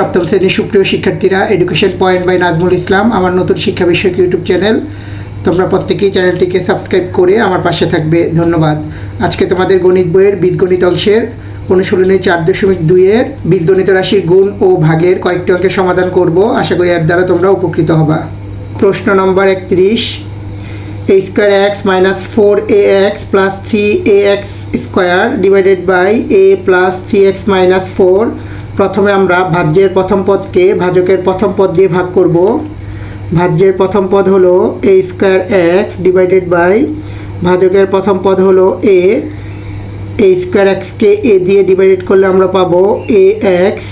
সপ্তম শ্রেণির সুপ্রিয় শিক্ষার্থীরা Education Point by Nazmul Islam আমার নতুন শিক্ষা বিষয়ক ইউটিউব চ্যানেল তোমরা প্রত্যেকেই চ্যানেলটিকে সাবস্ক্রাইব করে আমার পাশে থাকবে। ধন্যবাদ। আজকে তোমাদের গণিত বইয়ের বীজগণিত অংশের অনুশীলনে চার দশমিক দুইয়ের বীজগণিত রাশির গুণ ও ভাগের কয়েকটি অঙ্কের সমাধান করব। আশা করি এর দ্বারা তোমরা উপকৃত হবা। প্রশ্ন নম্বর একত্রিশ। A square x minus four a x plus three a x square divided by a plus three x minus four প্রথমে আমরা ভাজ্যের প্রথম পদকে ভাজকের প্রথম পদ দিয়ে ভাগ করব। ভাজ্যের প্রথম পদ হলো a square x divided by ভাজকের প্রথম পদ হলো এ এ স্কোয়ার এক্সকে এ দিয়ে ডিভাইডেড করলে আমরা পাবো এ এক্স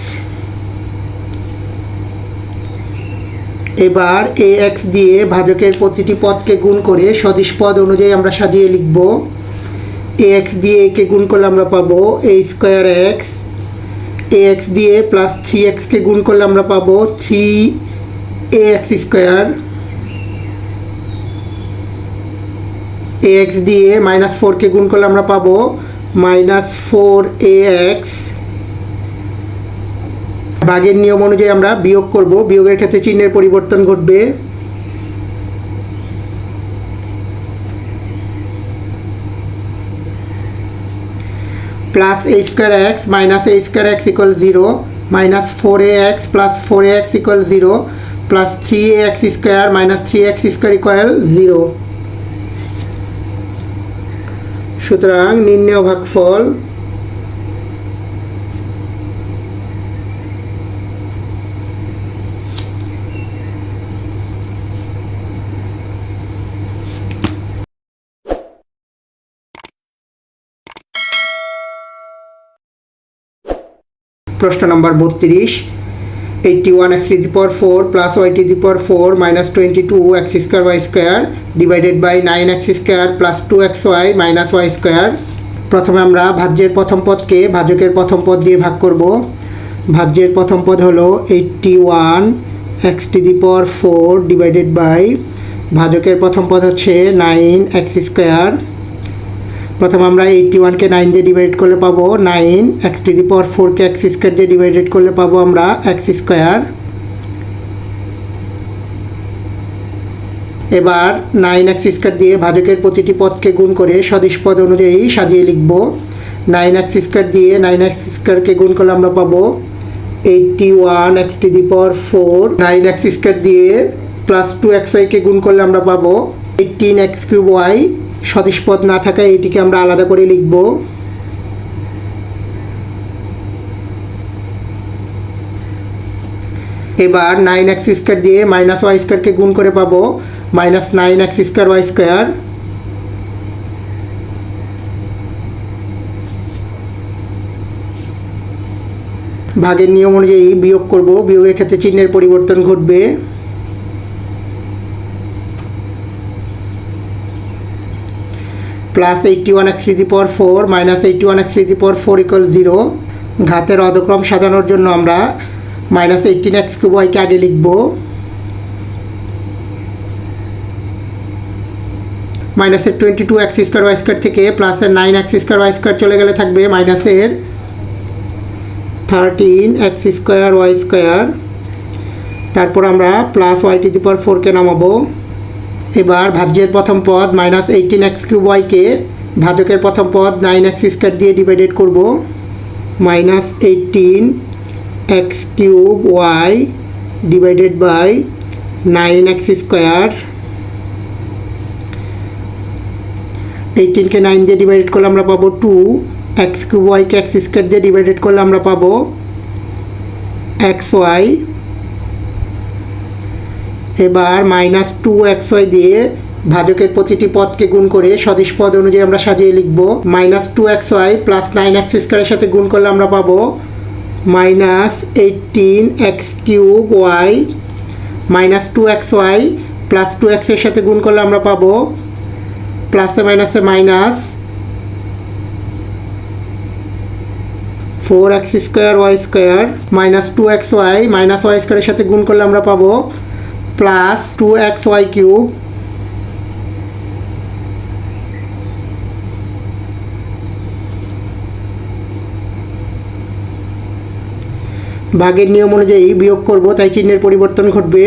এবার এ এক্স দিয়ে ভাজকের প্রতিটি পদকে গুণ করে সদিশ পদ অনুযায়ী আমরা সাজিয়ে লিখব। এ এক্স দিয়ে একে গুণ করলে আমরা পাবো a square x a x দিয়ে প্লাস থ্রি এক্সকে গুণ করলে আমরা পাবো three a x square a x দিয়ে মাইনাস ফোরকে গুণ করলে আমরা পাবো মাইনাস ফোর এ এক্স ভাগের নিয়ম অনুযায়ী আমরা বিয়োগ করব। বিয়োগের ক্ষেত্রে চিহ্নের পরিবর্তন ঘটবে। Plus a square x minus a square x equal zero minus four a x plus four a x equal zero plus three a x square minus three x square equal zero সুতরাং নির্ণয় ভাগফল প্রশ্ন নম্বর বত্রিশ। Eighty one x to the four plus y to the four minus twenty two x square y square divided by nine x square plus two x y minus y square প্রথমে আমরা ভাজ্যের প্রথম পদকে ভাজকের প্রথম পদ দিয়ে ভাগ করব। ভাজ্যের প্রথম পদ হলো eighty one x to the four divided by ভাজকের প্রথম পদ হচ্ছে নাইন এক্স স্কোয়ার প্রথমে আমরা এইটটি ওয়ানকে নাইন দিয়ে ডিভাইড করলে পাবো nine x to the power ফোরকে এক্স স্কোয়ার দিয়ে ডিভাইডেড করলে পাবো আমরা এক্স স্কোয়ার এবার নাইন এক্স স্কোয়ার দিয়ে ভাজকের প্রতিটি পদকে গুণ করে সদিশ পদ অনুযায়ী সাজিয়ে লিখব। নাইন এক্স স্কোয়ার দিয়ে নাইন এক্স স্কোয়ারকে গুণ করলে আমরা পাবো eighty one x to the power four nine x square দিয়ে প্লাস টু এক্স ওয়াইকে গুণ করলে আমরা পাবো এইটিন এক্স কিউব ওয়াই সদিশ পদ না থাকায় এটিকে আমরা আলাদা করে লিখব। এবার নাইন এক্স স্কোয়ার দিয়ে মাইনাস ওয়াই স্কোয়ারকে গুণ করে পাবো। Minus nine x square y square ভাগের নিয়ম অনুযায়ী বিয়োগ করব। বিয়োগের ক্ষেত্রে চিহ্নের পরিবর্তন ঘটবে। Plus eighty one x three power four, minus eighty one x three power four equal zero ঘাতের অধক্রম সাজানোর জন্য আমরা মাইনাস এইটিন এক্স কিউব ওয়াইকে আগে লিখব। মাইনাসের twenty two x square y square থেকে প্লাসের nine x square y square চলে গেলে থাকবে মাইনাসের thirteen x square y square. তারপর আমরা plus y to the power ফোরকে নামাবো। এবার ভাজ্যের প্রথম পদ মাইনাস এইটিন এক্স কিউব ওয়াইকে ভাজকের প্রথম পদ নাইন এক্স স্কোয়ার দিয়ে ডিভাইডেড করব। Minus eighteen x cube y divided by nine x square এইটিনকে nine দিয়ে ডিভাইডেড করলে আমরা পাবো টু এক্স কিউব ওয়াইকে এক্স স্কোয়ার দিয়ে ডিভাইডেড করলে আমরা পাবো। এক্স ওয়াই এবার মাইনাস টু এক্স ওয়াই দিয়ে ভাজকের প্রতিটি পদকে গুণ করে সদিশ পদ অনুযায়ী আমরা সাজিয়ে লিখব। Minus two x y plus nine x স্কোয়ারের সাথে গুণ করলে আমরা পাবো minus eighteen x cube y minus two x y plus two এক্সের সাথে গুণ করলে আমরা পাবো প্লাসে মাইনাসে minus four x square y square minus two x y minus y স্কোয়ারের সাথে গুণ করলে আমরা পাবো plus two x y cube ভাগের নিয়ম অনুযায়ী বিয়োগ করব, তাই চিহ্নের পরিবর্তন ঘটবে।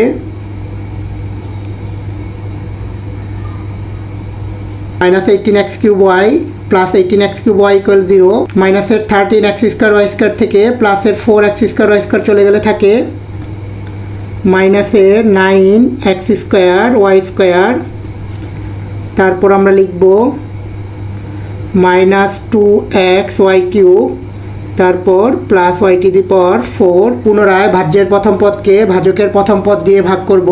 Minus eighteen x cube y plus eighteen x cube y equal zero মাইনাসের thirteen x square y square থেকে প্লাসের four x square y square চলে গেলে থাকে। মাইনাসের nine x square, y square. তারপর আমরা লিখব minus two x y cube. তারপর plus y to the power four. পুনরায় ভাজ্যের প্রথম পদকে ভাজকের প্রথম পদ দিয়ে ভাগ করব।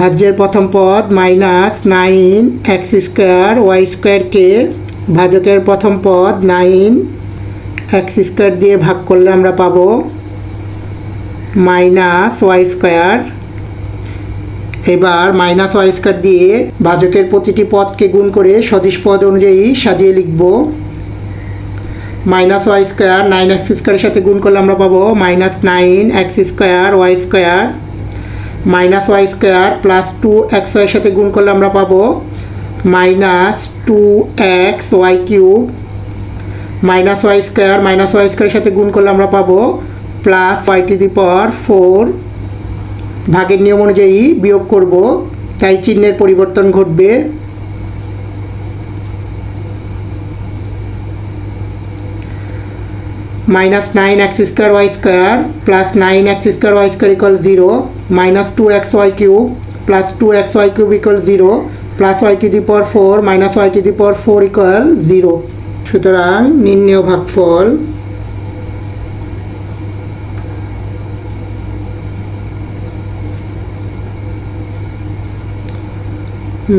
ভাজ্যের প্রথম পদ minus nine x square, y স্কোয়ারকে ভাজকের প্রথম পদ নাইন এক্স স্কোয়ার দিয়ে ভাগ করলে আমরা পাবো মাইনাস ওয়াই স্কোয়ার। এবার মাইনাস ওয়াই স্কোয়ার দিয়ে ভাজকের প্রতিটি পদকে গুণ করে সদিশ পদ অনুযায়ী সাজিয়ে লিখব। Minus y square nine x স্কোয়ারের সাথে গুণ করলে আমরা পাবো minus nine x square y square. Minus y square plus two x ওয়াইয়ের সাথে গুণ করলে আমরা পাবো minus two x y cube. Minus y square minus y স্কোয়ারের সাথে গুণ করলে আমরা পাবো plus y to the power four ভাগের নিয়ম অনুযায়ী বিয়োগ করব, তাই চিহ্নের পরিবর্তন ঘটবে minus nine x square y square plus nine x square y square equal zero minus two x y cube plus two x y cube equal zero plus y to the power four minus y to the power four equal zero সুতরাং নির্ণয় ভাগফল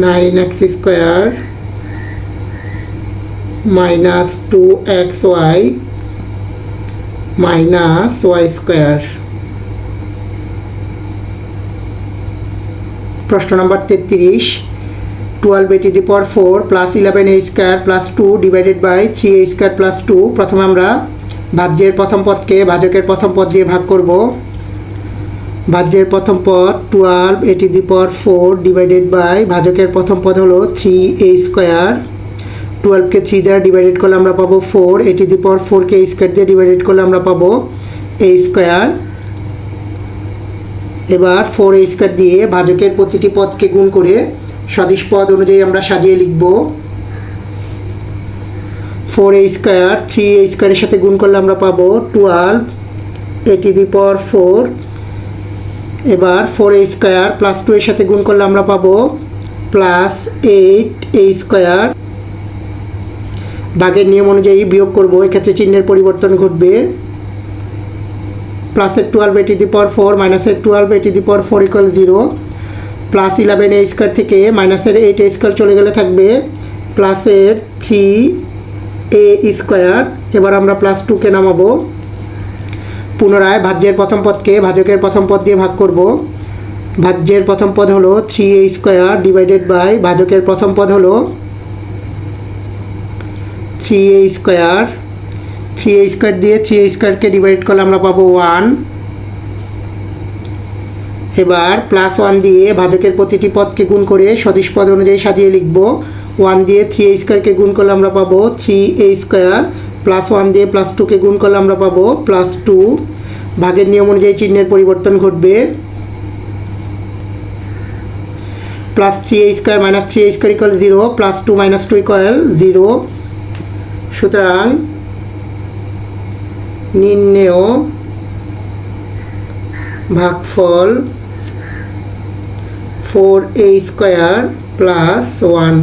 nine x square minus two x y minus y square প্রশ্ন নম্বর তেত্রিশ। Twelve a to the power four plus eleven a square plus two divided by three a square plus two প্রথমে আমরা ভাজ্যের প্রথম পদকে ভাজকের প্রথম পদ দিয়ে ভাগ করব। ভাজ্যের প্রথম পদ twelve a to the power four divided by ভাজকের প্রথম পদ হলো থ্রি এ স্কোয়ার টুয়েলভকে থ্রি দ্বারা ডিভাইডেড করলে আমরা পাবো ফোর এটি দি পর ফোরকে স্কোয়ার দিয়ে ডিভাইডেড করলে আমরা পাবো এ স্কোয়ার এবার ফোর এ স্কোয়ার দিয়ে ভাজকের প্রতিটি পদকে গুণ করে সদিশ পদ অনুযায়ী আমরা সাজিয়ে লিখব। Four a square three a স্কোয়ারের সাথে গুণ করলে আমরা পাবো twelve a to the power four এবার four a square plus two এর সাথে গুণ করলে আমরা পাবো প্লাস এইট এ স্কোয়ার ভাগের নিয়ম অনুযায়ী বিয়োগ করব, এক্ষেত্রে চিহ্নের পরিবর্তন ঘটবে। প্লাসের twelve a to the power four মাইনাসের twelve a to the power four equal zero plus eleven a square থেকে মাইনাসের এইট এ স্কোয়ার চলে গেলে থাকবে। প্লাসের থ্রি এ স্কোয়ার এবার আমরা প্লাস টুকে নামাবো। পুনরায় ভাজ্যের প্রথম পদকে ভাজকের প্রথম পদ দিয়ে ভাগ করব। ভাজ্যের প্রথম পদ হলো three a square divided by ভাজকের প্রথম পদ হলো three a square. Three a square দিয়ে থ্রি এ স্কোয়ারকে ডিভাইড করলে আমরা পাবো ওয়ান। এবার প্লাস ওয়ান দিয়ে ভাজকের প্রতিটি পদকে গুণ করে সদিশ পদ অনুযায়ী সাজিয়ে লিখব। ওয়ান দিয়ে থ্রি এ স্কোয়ারকে গুণ করলে আমরা পাবো three a square plus one দিয়ে প্লাস টুকে গুণ করলে আমরা পাবো প্লাস টু ভাগের নিয়ম অনুযায়ী চিহ্নের পরিবর্তন ঘটবে। Plus three a square minus three a square equal zero plus two minus two equal zero সুতরাং নির্ণেয় ভাগফল four a square plus one